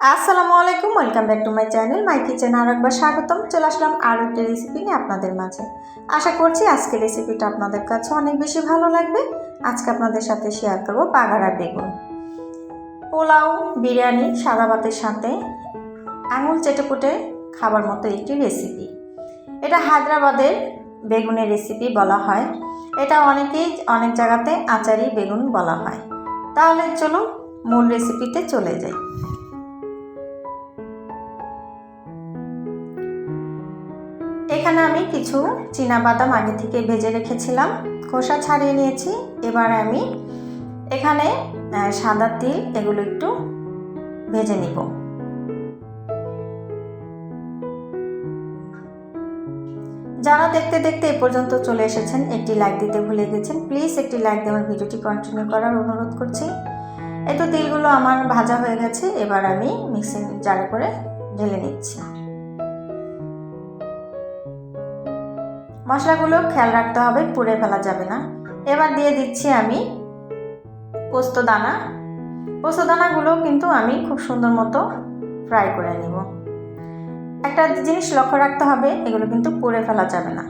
আসসালামু আলাইকুম, welcome back to my channel. My kitchen আর একবার স্বাগতম। চলে আসলাম আরও একটি রেসিপি নিয়ে আপনাদের মাঝে। আশা করছি আজকে রেসিপিটা আপনাদের কাছে অনেক বেশি ভালো লাগবে। আজকে আপনাদের সাথে শেয়ার করব বাগারা বেগুন। পোলাও, বিরিয়ানি, সাদা ভাতের সাথে আঙুল চেটেপুটে খাবার মতো একটি রেসিপি এটা হায়দ্রাবাদের বেগুনের রেসিপি বলা হয়। এটা অনেকেই অনেক জায়গাতে আচারি বেগুন বলা হয়। তাহলে চলুন মূল রেসিপিতে চলে যাই। এখানে আমি কিছু বাদাম আগে থেকে ভেজে রেখেছিলাম। খোসা ছাড়িয়ে নিয়েছি। এবার আমি এখানে সাদা তিল এগুলো একটু ভেজে নিব। যারা দেখতে দেখতে এ পর্যন্ত চলে এসেছেন, একটি লাইক দিতে ভুলে গেছেন প্লিজ একটি লাইক আমার ভিডিওটি কন্টিনিউ করার অনুরোধ করছি। এই তো তিলগুলো আমার ভাজা হয়ে গেছে, এবার আমি মিক্সিং জারে করে ঢেলে নিচ্ছি। মশলাগুলো খেয়াল রাখতে হবে, পুড়ে ফেলা যাবে না। এবার দিয়ে দিচ্ছি আমি পোস্ত দানা। পোস্ত দানাগুলো কিন্তু আমি খুব সুন্দর মতো ফ্রাই করে নেব। একটা জিনিস লক্ষ্য রাখতে হবে, এগুলো কিন্তু পুড়ে ফেলা যাবে না।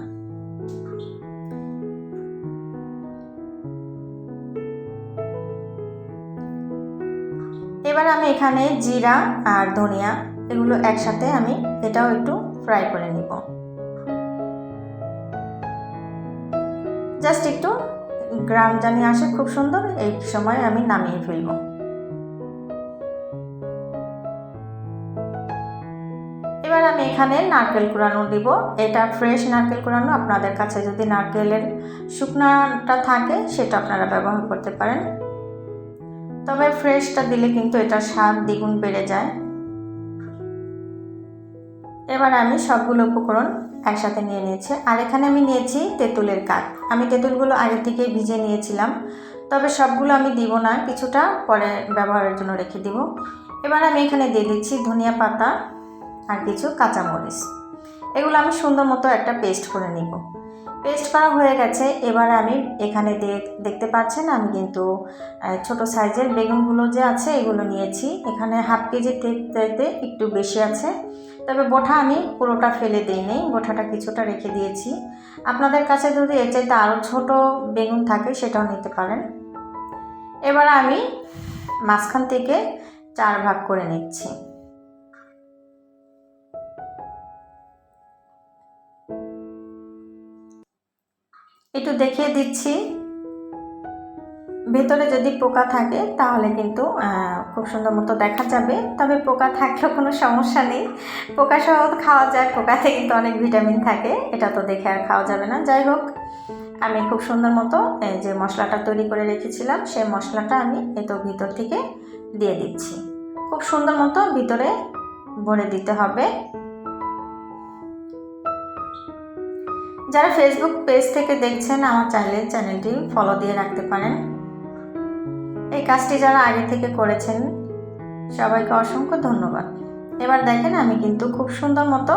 এবার আমি এখানে জিরা আর ধনিয়া, এগুলো একসাথে আমি এটাও একটু ফ্রাই করে নিব। জাস্ট একটু গ্রাম জানি আসে, খুব সুন্দর। এই সময় আমি নামিয়ে ফেলব। এবার আমি এখানে নারকেল কুড়ানো দিব। এটা ফ্রেশ নারকেল কুড়ানো। আপনাদের কাছে যদি নারকেলের শুকনাটা থাকে, সেটা আপনারা ব্যবহার করতে পারেন। তবে ফ্রেশটা দিলে কিন্তু এটা স্বাদ দ্বিগুণ বেড়ে যায়। এবার আমি সবগুলো উপকরণ একসাথে নিয়ে নিয়েছি। আর এখানে আমি নিয়েছি তেঁতুলের কাঠ আমি তেঁতুলগুলো আগে থেকে ভিজে নিয়েছিলাম, তবে সবগুলো আমি দিব না, কিছুটা পরে ব্যবহারের জন্য রেখে দিব। এবার আমি এখানে দিয়ে দিচ্ছি ধনিয়া পাতা আর কিছু কাঁচামরিচ। এগুলো আমি সুন্দর মতো একটা পেস্ট করে নিব। পেস্ট করা হয়ে গেছে, এবার আমি এখানে দেখতে পাচ্ছেন আমি কিন্তু ছোট সাইজের বেগুনগুলো যে আছে, এগুলো নিয়েছি। এখানে হাফ কেজি থেকে একটু বেশি আছে। তবে বোঠা আমি পুরোটা ফেলে দিই নেই, বোঠাটা কিছুটা রেখে দিয়েছি। আপনাদের কাছে যদি এর চাইতে আরও ছোটো বেগুন থাকে সেটাও নিতে পারেন। এবার আমি মাঝখান থেকে চার ভাগ করে নিচ্ছি। একটু দেখিয়ে দিচ্ছি। ভেতরে যদি পোকা থাকে, তাহলে কিন্তু খুব সুন্দর মতো দেখা যাবে। তবে পোকা থাকলেও কোনো সমস্যা নেই। পোকা সহ খাওয়া যায়। পোকাতে কিন্তু অনেক ভিটামিন থাকে। এটা তো দেখে আর খাওয়া যাবে না। যাই হোক, আমি খুব সুন্দর মতো যে মশলাটা তৈরি করে রেখেছিলাম, সেই মশলাটা আমি এই তো ভিতর থেকে দিয়ে দিচ্ছি। খুব সুন্দর মতো ভিতরে ভরে দিতে হবে। যারা ফেসবুক পেজ থেকে দেখছেন, আমার চাইলে চ্যানেলটি ফলো দিয়ে রাখতে পারেন। কাজটি যারা আগে থেকে করেছেন, সবাইকে অসংখ্য ধন্যবাদ। এবার দেখেন আমি কিন্তু খুব সুন্দর মতো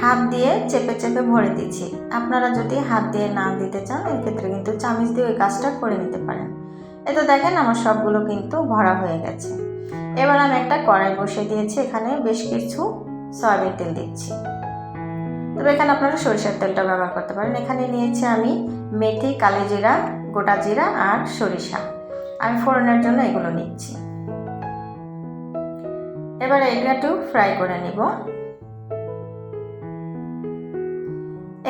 হাত দিয়ে চেপে চেপে ভরে দিচ্ছি। আপনারা যদি হাত দিয়ে না দিতে চান, এক্ষেত্রে কিন্তু চামিচ দিয়ে ওই কাজটা করে নিতে পারেন। এ তো দেখেন আমার সবগুলো কিন্তু ভরা হয়ে গেছে। এবার আমি একটা কড়াই বসিয়ে দিয়েছি, এখানে বেশ কিছু সয়াবিন তেল দিচ্ছি। তবে এখানে আপনারা সরিষার তেলটা ব্যবহার করতে পারেন। এখানে নিয়েছি আমি মেথি, কালি জিরা, গোটা জিরা আর সরিষা। আমি ফোড়নের জন্য এগুলো নিচ্ছি। এবার এগুলো একটু ফ্রাই করে নিব।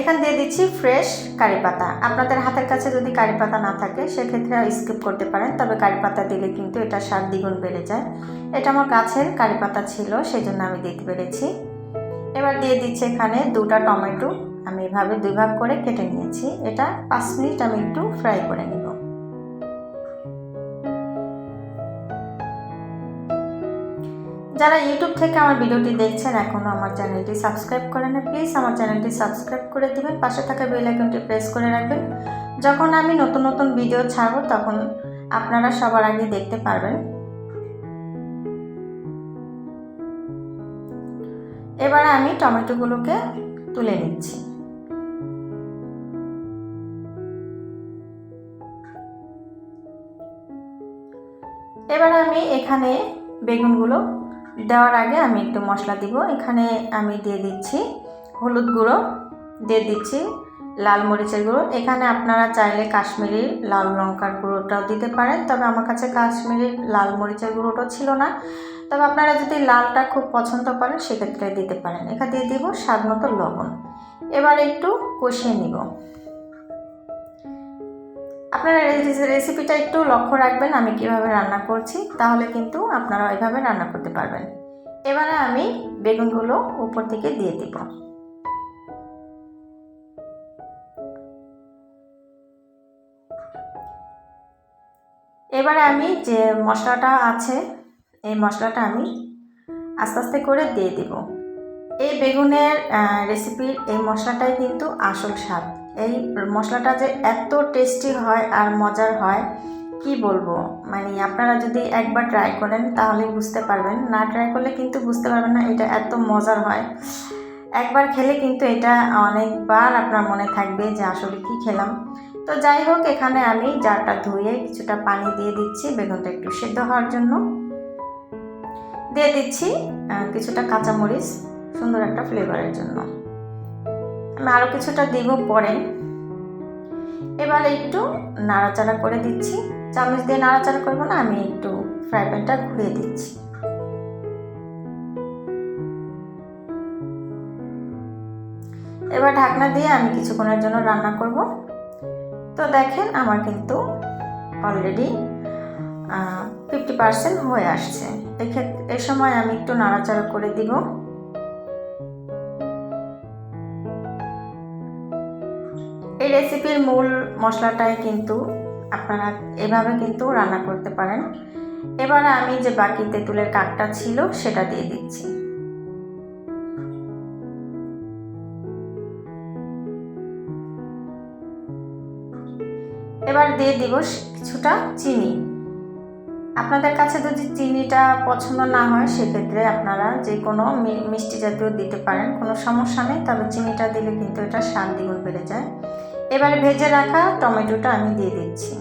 এখান দিয়ে দিচ্ছি ফ্রেশ কারি পাতা। আপনাদের হাতের কাছে যদি কারি পাতা না থাকে, সেক্ষেত্রে স্কিপ করতে পারেন, তবে কারি পাতা দিলে কিন্তু এটা স্বাদ দ্বিগুণ বেড়ে যায়। এটা আমার গাছের কারি পাতা ছিল সেই জন্য আমি দিতে পেরেছি। এবার দিয়ে দিচ্ছি এখানে দুটা টমেটো। আমি এভাবে দুই ভাগ করে কেটে নিয়েছি। এটা পাঁচ মিনিট আমি একটু ফ্রাই করে নিব। যারা ইউটিউব থেকে আমার ভিডিওটি দেখছেন এখনও আমার চ্যানেলটি সাবস্ক্রাইব করেন প্লিজ আমার চ্যানেলটি সাবস্ক্রাইব করে দিবেন, পাশে থাকা বেল আইকনটি প্রেস করে রাখবেন। যখন আমি নতুন নতুন ভিডিও ছাড়ব, তখন আপনারা সবার আগে দেখতে পারবেন। এবার আমি টমেটোগুলোকে তুলে নিচ্ছি। এবার আমি এখানে বেগুনগুলো দেওয়ার আগে আমি একটু মশলা দিব। এখানে আমি দিয়ে দিচ্ছি হলুদ গুঁড়ো, দিয়ে দিচ্ছি লাল মরিচের গুঁড়ো। এখানে আপনারা চাইলে কাশ্মীরি লাল লঙ্কার গুঁড়োটাও দিতে পারেন, তবে আমার কাছে কাশ্মীরি লাল মরিচের গুঁড়োটাও ছিল না। তবে আপনারা যদি লালটা খুব পছন্দ করেন, সেক্ষেত্রে দিতে পারেন। এখানে দিয়ে দিব স্বাদ মতো লবণ। এবার একটু কষিয়ে নিব। আপনারা রেসিপিটা একটু লক্ষ্য রাখবেন আমি কীভাবে রান্না করছি, তাহলে কিন্তু আপনারা ওইভাবে রান্না করতে পারবেন। এবারে আমি বেগুনগুলো উপর থেকে দিয়ে দিব। এবারে আমি যে মশলাটা আছে, এই মশলাটা আমি আস্তে আস্তে করে দিয়ে দিব। এই বেগুনের রেসিপির এই মশলাটাই কিন্তু আসল স্বাদ। এই মশলাটা যে এত টেস্টি হয় আর মজার হয়, কি বলব? মানে আপনারা যদি একবার ট্রাই করেন, তাহলে বুঝতে পারবেন। না ট্রাই করলে কিন্তু বুঝতে পারবেন না এটা এত মজার হয়। একবার খেলে কিন্তু এটা অনেকবার আপনার মনে থাকবে যে আসলে কি খেলাম। তো যাই হোক, এখানে আমি জারটা ধুয়ে কিছুটা পানি দিয়ে দিচ্ছি, বেগুনটা একটু সেদ্ধ হওয়ার জন্য। দিয়ে দিচ্ছি কিছুটা কাঁচামরিচ, সুন্দর একটা ফ্লেভারের জন্য। আরও কিছুটা দিব পরে। এবার একটু নাড়াচাড়া করে দিচ্ছি। চামচ দিয়ে নাড়াচাড়া করব না, আমি একটু ফ্রাই প্যানটা ঘুরিয়ে দিচ্ছি। এবার ঢাকনা দিয়ে আমি কিছুক্ষণের জন্য রান্না করব। তো দেখেন আমার কিন্তু অলরেডি ফিফটি পার্সেন্ট হয়ে আসছে। এক্ষেত্রে, এ সময় আমি একটু নাড়াচাড়া করে দিব। এই রেসিপির মূল মশলাটাই কিন্তু আপনারা এভাবে কিন্তু রান্না করতে পারেন। এবার আমি যে বাকি তেঁতুলের কাকটা ছিল, সেটা দিয়ে দিচ্ছি। এবার দিয়ে দিব কিছুটা চিনি। আপনাদের কাছে যদি চিনিটা পছন্দ না হয়, সেক্ষেত্রে আপনারা যে কোনো মিষ্টি জাতীয় দিতে পারেন, কোনো সমস্যা নেই, তবে চিনিটা দিলে কিন্তু এটা স্বাদ দ্বিগুণ বেড়ে যায়। এবারে ভেজে রাখা টমেটোটা আমি দিয়ে দিচ্ছি।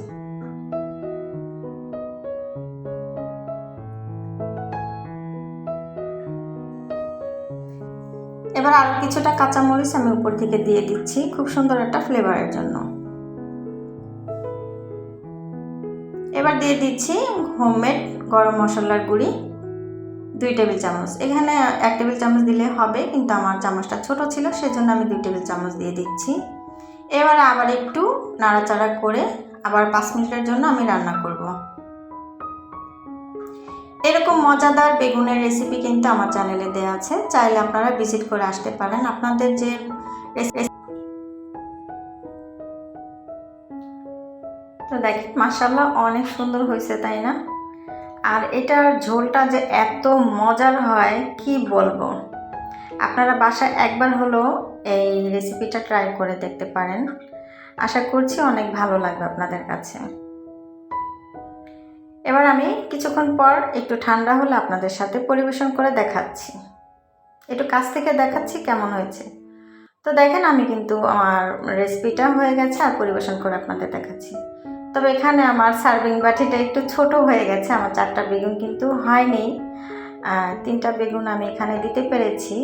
এবার আরও কিছুটা কাঁচামরিচ আমি উপর থেকে দিয়ে দিচ্ছি, খুব সুন্দর একটা ফ্লেভারের জন্য। এবার দিয়ে দিচ্ছি হোমমেড গরম মশলার গুঁড়ি, দুই টেবিল চামচ। এখানে এক টেবিল চামচ দিলে হবে, কিন্তু আমার চামচটা ছোট ছিল, সেজন্য আমি দুই টেবিল চামচ দিয়ে দিচ্ছি। এবার আবার একটু নাড়াচাড়া করে আবার পাঁচ মিনিটের জন্য আমি রান্না করব। এরকম মজাদার বেগুনের রেসিপি কিন্তু আমার চ্যানেলে দেওয়া আছে। চাইলে আপনারা ভিজিট করে আসতে পারেন। আপনাদের যে তো দেখেন মাসাল্লাহ অনেক সুন্দর হয়েছে, তাই না? আর এটার ঝোলটা যে এত মজার হয়, কি বলব? আপনারা বাসায় একবার হলো এই রেসিপিটা ট্রাই করে দেখতে পারেন। আশা করছি অনেক ভালো লাগবে আপনাদের কাছে। এবার আমি কিছুক্ষণ পর একটু ঠান্ডা হলে আপনাদের সাথে পরিবেশন করে দেখাচ্ছি। একটু কাছ থেকে দেখাচ্ছি কেমন হয়েছে। তো দেখেন আমি কিন্তু আমার রেসিপিটা হয়ে গেছে আর পরিবেশন করে আপনাদের দেখাচ্ছি। তবে এখানে আমার সার্ভিং বাটিটা একটু ছোট হয়ে গেছে, আমার চারটা বেগুন কিন্তু হয়নি। তিনটা বেগুন আমি এখানে দিতে পেরেছি।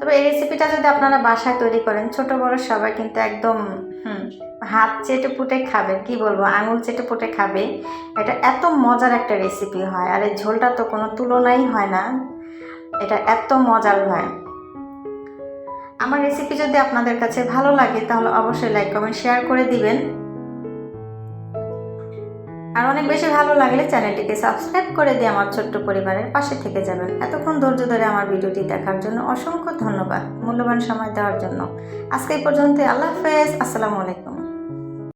তবে এই রেসিপিটা যদি আপনারা বাসায় তৈরি করেন, ছোট বড় সবাই কিন্তু একদম, হুম, হাত চেটে পুটে খাবে। কি বলব? আঙুল চেটে পুটে খাবে। এটা এত মজার একটা রেসিপি হয়। আর এই ঝোলটা তো কোনো তুলনাই হয় না। এটা এত মজার হয়। আমার রেসিপি যদি আপনাদের কাছে ভালো লাগে, তাহলে অবশ্যই লাইক কমেন্ট শেয়ার করে দিবেন। আর অনেক বেশি ভালো লাগলে চ্যানেলটিকে সাবস্ক্রাইব করে দিয়ে আমার ছোট্ট পরিবারের পাশে থেকে যাবেন। এতক্ষণ ধৈর্য ধরে আমার ভিডিওটি দেখার জন্য অসংখ্য ধন্যবাদ। মূল্যবান সময় দেওয়ার জন্য। আজকে এই পর্যন্ত আল্লাহ হাফেজ। আসসালামু আলাইকুম।